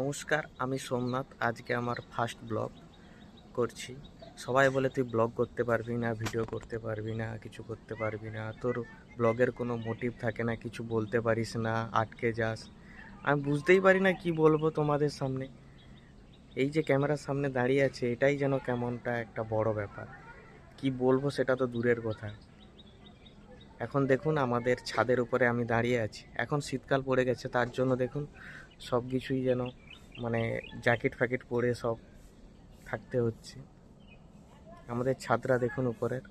নমস্কার, আমি সোমনাথ। আজকে আমার ফার্স্ট ব্লগ করছি। সবাই বলে তুই ব্লগ করতে পারবি না ভিডিও করতে পারবি না, কিছু করতে পারবি না। তোর ব্লগের কোনো মোটিভ থাকে না, কিছু বলতে পারিস না, আটকে যাস। আমি বুঝতেই পারি না কি বলব তোমাদের সামনে। এই যে ক্যামেরার সামনে দাঁড়িয়ে আছে, এটাই যেন কেমনটা একটা বড় ব্যাপার। কি বলব সেটা তো দূরের কথা। এখন দেখুন, আমাদের ছাদের উপরে আমি দাঁড়িয়ে আছি। এখন শীতকাল পড়ে গেছে, তার জন্য দেখুন সব কিছুই যেন মানে জ্যাকেট ফ্যাকেট পরে সব থাকতে হচ্ছে। আমাদের ছাদরা দেখুন উপরের।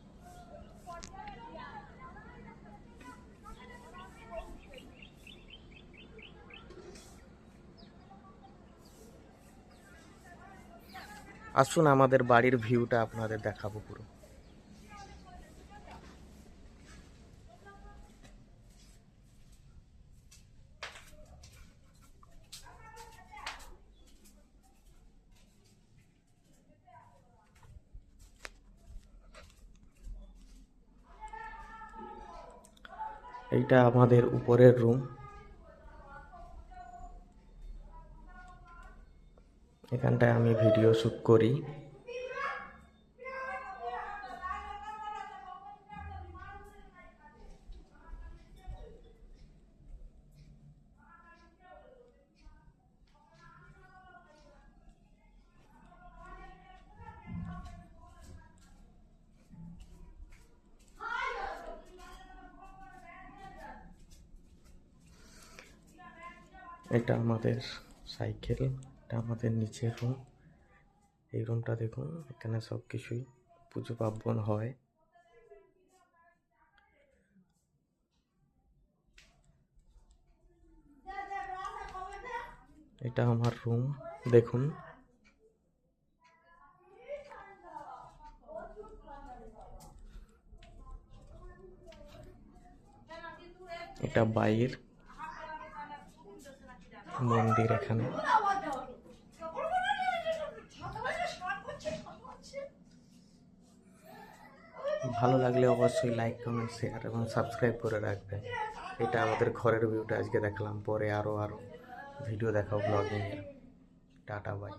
আসুন আমাদের বাড়ির ভিউটা আপনাদের দেখাবো পুরো। এইটা আমাদের উপরের রুম এখানটায় আমি ভিডিও শ্যুট করি। এটা আমাদের সাইকেল, এটা আমাদের নিচের রুম এই রুমটা দেখুন, এখানে সব কিছুই পুজো পার্বণ হয়। এটা আমার রুম দেখুন। এটা বাইর। মন্দির এখানে। ভালো লাগলে অবশ্যই লাইক কমেন্ট শেয়ার এবং সাবস্ক্রাইব করে রাখবেন এটা আমাদের ঘরের ভিউটা আজকে দেখলাম, পরে আরও আরও ভিডিও দেখাও ব্লগিংয়ের টাটা বাই